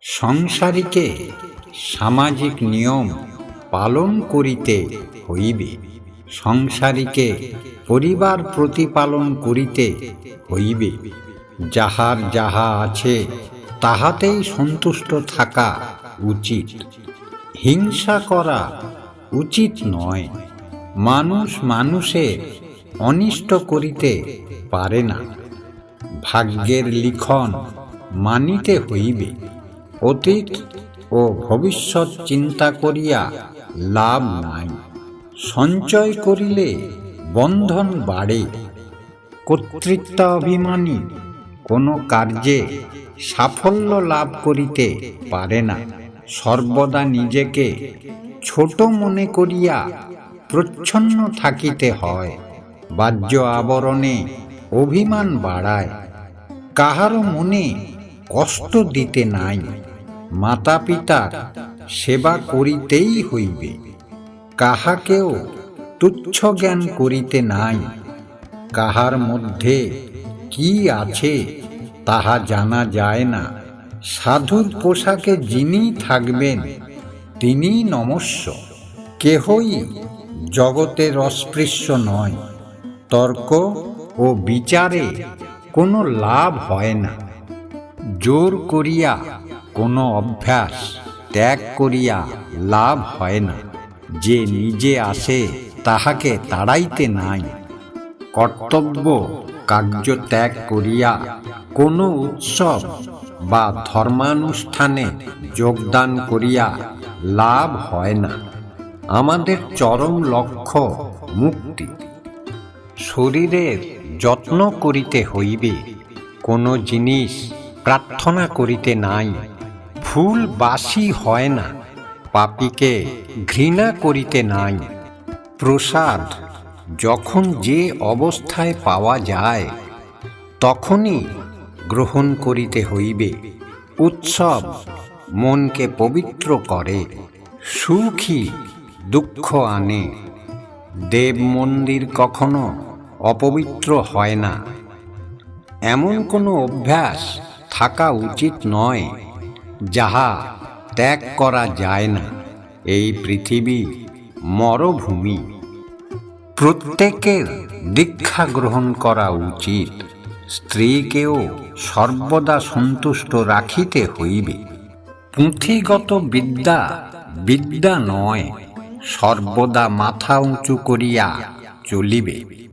সংসারীকে সামাজিক নিয়ম পালন করিতে হইবে। সংসারীকে পরিবার প্রতিপালন করিতে হইবে। যাহার যাহা আছে, তাহাতেই সন্তুষ্ট থাকা উচিত। হিংসা করা উচিত নয়। মানুষ মানুষের অনিষ্ট করিতে পারে না। ভাগ্যের লিখন মানিতে হইবে। অতীত ও ভবিষ্যৎ চিন্তা করিয়া লাভ নাই। সঞ্চয় করিলে বন্ধন বাড়ে। কর্তৃত্ব অভিমানী কোনো কার্যে সাফল্য লাভ করিতে পারে না। সর্বদা নিজেকে ছোট মনে করিয়া প্রচ্ছন্ন থাকিতে হয়। বাহ্য আবরণে অভিমান বাড়ায়। কাহারও মনে কষ্ট দিতে নাই। মাতা পিতার সেবা করিতেই হইবে। কাহাকেও তুচ্ছ জ্ঞান করিতে নাই। কাহার মধ্যে কি আছে তাহা জানা যায় না। সাধুর পোশাকে যিনি থাকবেন, তিনি নমস্য। কেহই জগতের অস্পৃশ্য নয়। তর্ক ও বিচারে কোনো লাভ হয় না। জোর করিয়া কোনো অভ্যাস ত্যাগ করিয়া লাভ হয় না। যে নিজে আসে, তাহাকে তাড়াইতে নাই। কর্তব্য কার্য ত্যাগ করিয়া কোনো উৎসব বা ধর্মানুষ্ঠানে যোগদান করিয়া লাভ হয় না। আমাদের চরম লক্ষ্য মুক্তি। শরীরের যত্ন করিতে হইবে। কোনো জিনিস প্রার্থনা করিতে নাই। ফুল বাসি হয় না, পাপীকে ঘৃণা করিতে নাই। প্রসাদ যখন যে অবস্থায় পাওয়া যায়, তখনই গ্রহণ করিতে হইবে। উৎসব মনকে পবিত্র করে, সুখী দুঃখ আনে। দেব মন্দির কখনো অপবিত্র হয় না। এমন কোনো অভ্যাস থাকা উচিত নয়, যাহা ত্যাগ করা যায় না। এই পৃথিবী মরভূমি। প্রত্যেকের দীক্ষা গ্রহণ করা উচিত। স্ত্রীকেও সর্বদা সন্তুষ্ট রাখিতে হইবে। পুঁথিগত বিদ্যা বিদ্যা নয়, সর্বদা মাথা উঁচু করিয়া চলিবে।